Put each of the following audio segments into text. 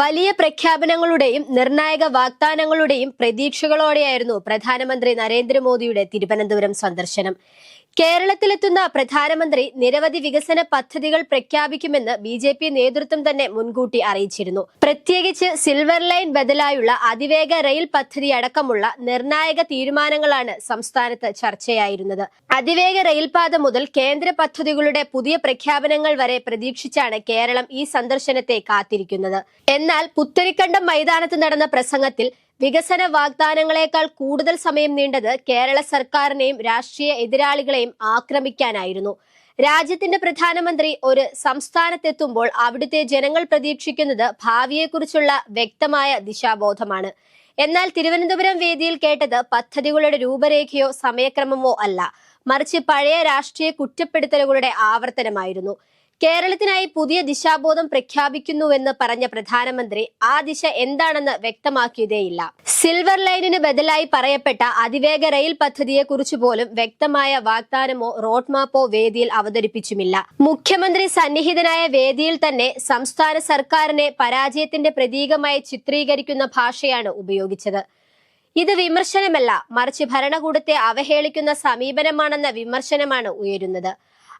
വലിയ പ്രഖ്യാപനങ്ങളുടെയും നിർണായക വാഗ്ദാനങ്ങളുടെയും പ്രതീക്ഷകളോടെയായിരുന്നു പ്രധാനമന്ത്രി നരേന്ദ്രമോദിയുടെ തിരുവനന്തപുരം സന്ദർശനം. കേരളത്തിലെത്തുന്ന പ്രധാനമന്ത്രി നിരവധി വികസന പദ്ധതികൾ പ്രഖ്യാപിക്കുമെന്ന് ബി ജെ പി നേതൃത്വം തന്നെ മുൻകൂട്ടി അറിയിച്ചിരുന്നു. പ്രത്യേകിച്ച് സിൽവർ ലൈൻ ബദലായുള്ള അതിവേഗ റെയിൽ പദ്ധതി അടക്കമുള്ള നിർണായക തീരുമാനങ്ങളാണ് സംസ്ഥാനത്ത് ചർച്ചയായിരുന്നത്. അതിവേഗ റെയിൽപാത മുതൽ കേന്ദ്ര പദ്ധതികളുടെ പുതിയ പ്രഖ്യാപനങ്ങൾ വരെ പ്രതീക്ഷിച്ചാണ് കേരളം ഈ സന്ദർശനത്തെ കാത്തിരിക്കുന്നത്. എന്നാൽ പുത്തരിക്കണ്ടം മൈതാനത്ത് നടന്ന പ്രസംഗത്തിൽ വികസന വാഗ്ദാനങ്ങളെക്കാൾ കൂടുതൽ സമയം നീണ്ടത് കേരള സർക്കാരിനെയും രാഷ്ട്രീയ എതിരാളികളെയും ആക്രമിക്കാനായിരുന്നു. രാജ്യത്തിന്റെ പ്രധാനമന്ത്രി ഒരു സംസ്ഥാനത്തെത്തുമ്പോൾ അവിടുത്തെ ജനങ്ങൾ പ്രതീക്ഷിക്കുന്നത് ഭാവിയെക്കുറിച്ചുള്ള വ്യക്തമായ ദിശാബോധമാണ്. എന്നാൽ തിരുവനന്തപുരം വേദിയിൽ കേട്ടത് പദ്ധതികളുടെ രൂപരേഖയോ സമയക്രമമോ അല്ല. മറിച്ച് പഴയ രാഷ്ട്രീയ കുറ്റപ്പെടുത്തലുകളുടെ ആവർത്തനമായിരുന്നു. കേരളത്തിനായി പുതിയ ദിശാബോധം പ്രഖ്യാപിക്കുന്നുവെന്ന് പറഞ്ഞ പ്രധാനമന്ത്രി ആ ദിശ എന്താണെന്ന് വ്യക്തമാക്കിയതേയില്ല. സിൽവർ ലൈനിന് ബദലായി പറയപ്പെട്ട അതിവേഗ റെയിൽ പദ്ധതിയെക്കുറിച്ച് പോലും വ്യക്തമായ വാഗ്ദാനമോ റോഡ് മാപ്പോ വേദിയിൽ അവതരിപ്പിച്ചുമില്ല. മുഖ്യമന്ത്രി സന്നിഹിതനായ വേദിയിൽ തന്നെ സംസ്ഥാന സർക്കാരിനെ പരാജയത്തിന്റെ പ്രതീകമായി ചിത്രീകരിക്കുന്ന ഭാഷയാണ് ഉപയോഗിച്ചത്. ഇത് വിമർശനമല്ല മറിച്ച് ഭരണകൂടത്തെ അവഹേളിക്കുന്ന സമീപനമാണെന്ന വിമർശനമാണ് ഉയരുന്നത്.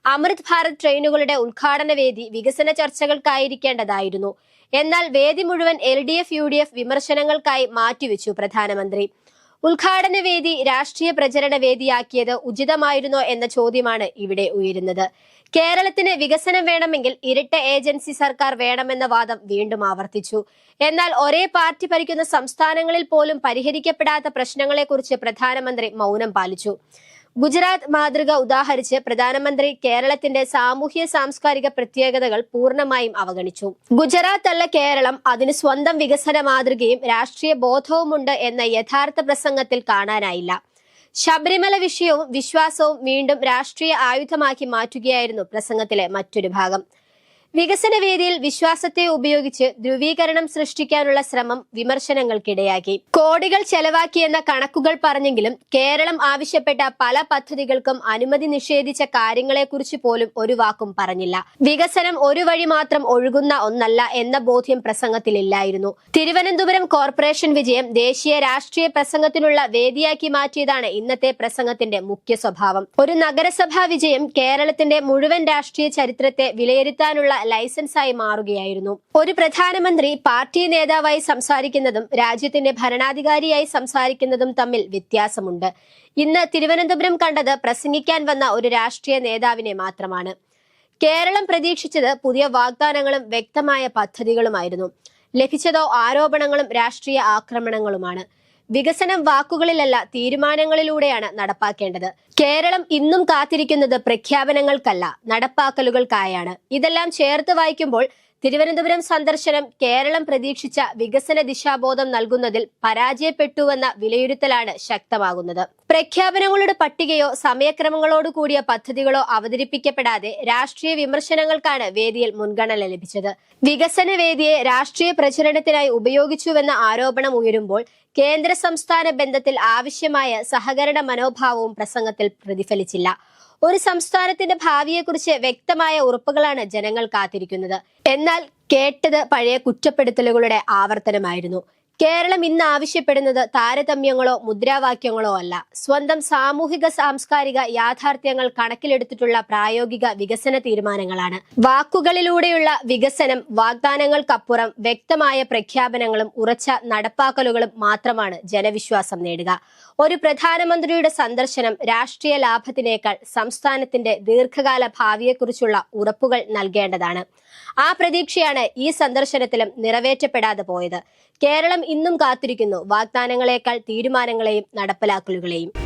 അമൃത് ഭാരത് ട്രെയിനുകളുടെ ഉദ്ഘാടന വേദി വികസന ചർച്ചകൾക്കായിരിക്കേണ്ടതായിരുന്നു. എന്നാൽ വേദി മുഴുവൻ L D F U D F വിമർശനങ്ങൾക്കായി മാറ്റിവെച്ചു പ്രധാനമന്ത്രി. ഉദ്ഘാടന വേദി രാഷ്ട്രീയ പ്രചരണ വേദിയാക്കിയത് ഉചിതമായിരുന്നോ എന്ന ചോദ്യമാണ് ഇവിടെ ഉയരുന്നത്. കേരളത്തിന് വികസനം വേണമെങ്കിൽ ഇരട്ട ഏജൻസി സർക്കാർ വേണമെന്ന വാദം വീണ്ടും ആവർത്തിച്ചു. എന്നാൽ ഒരേ പാർട്ടി ഭരിക്കുന്ന സംസ്ഥാനങ്ങളിൽ പോലും പരിഹരിക്കപ്പെടാത്ത പ്രശ്നങ്ങളെക്കുറിച്ച് പ്രധാനമന്ത്രി മൗനം പാലിച്ചു. ഗുജറാത്ത് മാതൃക ഉദാഹരിച്ച് പ്രധാനമന്ത്രി കേരളത്തിന്റെ സാമൂഹ്യ സാംസ്കാരിക പ്രത്യേകതകൾ പൂർണമായും അവഗണിച്ചു. ഗുജറാത്ത് അല്ല കേരളം അതിന് സ്വന്തം വികസന മാതൃകയും രാഷ്ട്രീയ ബോധവുമുണ്ട് എന്ന യഥാർത്ഥ പ്രസംഗത്തിൽ കാണാനായില്ല. ശബരിമല വിഷയവും വിശ്വാസവും വീണ്ടും രാഷ്ട്രീയ ആയുധമാക്കി മാറ്റുകയായിരുന്നു പ്രസംഗത്തിലെ മറ്റൊരു ഭാഗം. വികസന വേദിയിൽ വിശ്വാസത്തെ ഉപയോഗിച്ച് ധ്രുവീകരണം സൃഷ്ടിക്കാനുള്ള ശ്രമം വിമർശനങ്ങൾക്കിടയാക്കി. കോടികൾ ചെലവാക്കിയെന്ന കണക്കുകൾ പറഞ്ഞെങ്കിലും കേരളം ആവശ്യപ്പെട്ട പല പദ്ധതികൾക്കും അനുമതി നിഷേധിച്ച കാര്യങ്ങളെക്കുറിച്ച് പോലും ഒരു വാക്കും പറഞ്ഞില്ല. വികസനം ഒരു വഴി മാത്രം ഒഴുകുന്ന ഒന്നല്ല എന്ന ബോധ്യം പ്രസംഗത്തിലില്ലായിരുന്നു. തിരുവനന്തപുരം കോർപ്പറേഷൻ വിജയം ദേശീയ രാഷ്ട്രീയ പ്രസംഗത്തിനുള്ള വേദിയാക്കി മാറ്റിയതാണ് ഇന്നത്തെ പ്രസംഗത്തിന്റെ മുഖ്യ സ്വഭാവം. ഒരു നഗരസഭാ വിജയം കേരളത്തിന്റെ മുഴുവൻ രാഷ്ട്രീയ ചരിത്രത്തെ വിലയിരുത്താനുള്ള ലൈസൻസായി മാറുകയായിരുന്നു. ഒരു പ്രധാനമന്ത്രി പാർട്ടി നേതാവായി സംസാരിക്കുന്നതും രാജ്യത്തിന്റെ ഭരണാധികാരിയായി സംസാരിക്കുന്നതും തമ്മിൽ വ്യത്യാസമുണ്ട്. ഇന്ന് തിരുവനന്തപുരം കണ്ടത് പ്രസംഗിക്കാൻ വന്ന ഒരു രാഷ്ട്രീയ നേതാവിനെ മാത്രമാണ്. കേരളം പ്രതീക്ഷിച്ചത് പുതിയ വാഗ്ദാനങ്ങളും വ്യക്തമായ പദ്ധതികളുമായിരുന്നു. ലഭിച്ചതോ ആരോപണങ്ങളും രാഷ്ട്രീയ ആക്രമണങ്ങളുമാണ്. വികസനം വാക്കുകളിലല്ല തീരുമാനങ്ങളിലൂടെയാണ് നടപ്പാക്കേണ്ടത്. കേരളം ഇന്നും കാത്തിരിക്കുന്നത് പ്രഖ്യാപനങ്ങൾക്കല്ല നടപ്പാക്കലുകൾക്കായാണ്. ഇതെല്ലാം ചേർത്ത് വായിക്കുമ്പോൾ തിരുവനന്തപുരം സന്ദർശനം കേരളം പ്രതീക്ഷിച്ച വികസന ദിശാബോധം നൽകുന്നതിൽ പരാജയപ്പെട്ടുവെന്ന വിലയിരുത്തലാണ് ശക്തമാകുന്നത്. പ്രഖ്യാപനങ്ങളുടെ പട്ടികയോ സമയക്രമങ്ങളോട് കൂടിയ പദ്ധതികളോ അവതരിപ്പിക്കപ്പെടാതെ രാഷ്ട്രീയ വിമർശനങ്ങൾക്കാണ് വേദിയിൽ മുൻഗണന ലഭിച്ചത്. വികസന വേദിയെ രാഷ്ട്രീയ പ്രചരണത്തിനായി ഉപയോഗിച്ചുവെന്ന ആരോപണം ഉയരുമ്പോൾ കേന്ദ്ര സംസ്ഥാന ബന്ധത്തിൽ ആവശ്യമായ സഹകരണ മനോഭാവവും പ്രസംഗത്തിൽ പ്രതിഫലിച്ചില്ല. ഒരു സംസ്ഥാനത്തിന്റെ ഭാവിയെക്കുറിച്ച് വ്യക്തമായ ഉറപ്പുകളാണ് ജനങ്ങൾ കാത്തിരിക്കുന്നത്. എന്നാൽ കേട്ടത് പഴയ കുറ്റപ്പെടുത്തലുകളുടെ ആവർത്തനമായിരുന്നു. കേരളം ഇന്ന് ആവശ്യപ്പെടുന്നത് താരതമ്യങ്ങളോ മുദ്രാവാക്യങ്ങളോ അല്ല. സ്വന്തം സാമൂഹിക സാംസ്കാരിക യാഥാർത്ഥ്യങ്ങൾ കണക്കിലെടുത്തിട്ടുള്ള പ്രായോഗിക വികസന തീരുമാനങ്ങളാണ്. വാക്കുകളിലൂടെയുള്ള വികസനം വാഗ്ദാനങ്ങൾക്കപ്പുറം വ്യക്തമായ പ്രഖ്യാപനങ്ങളും ഉറച്ച നടപ്പാക്കലുകളും മാത്രമാണ് ജനവിശ്വാസം നേടുക. ഒരു പ്രധാനമന്ത്രിയുടെ സന്ദർശനം രാഷ്ട്രീയ ലാഭത്തിനേക്കാൾ സംസ്ഥാനത്തിന്റെ ദീർഘകാല ഭാവിയെക്കുറിച്ചുള്ള ഉറപ്പുകൾ നൽകേണ്ടതാണ്. ആ പ്രതീക്ഷയാണ് ഈ സന്ദർശനത്തിലും നിറവേറ്റപ്പെടാതെ പോയത്. കേരളം ഇന്നും കാത്തിരിക്കുന്നു. വാഗ്ദാനങ്ങളെക്കാൾ തീരുമാനങ്ങളെയും നടപ്പിലാക്കലുകളെയും.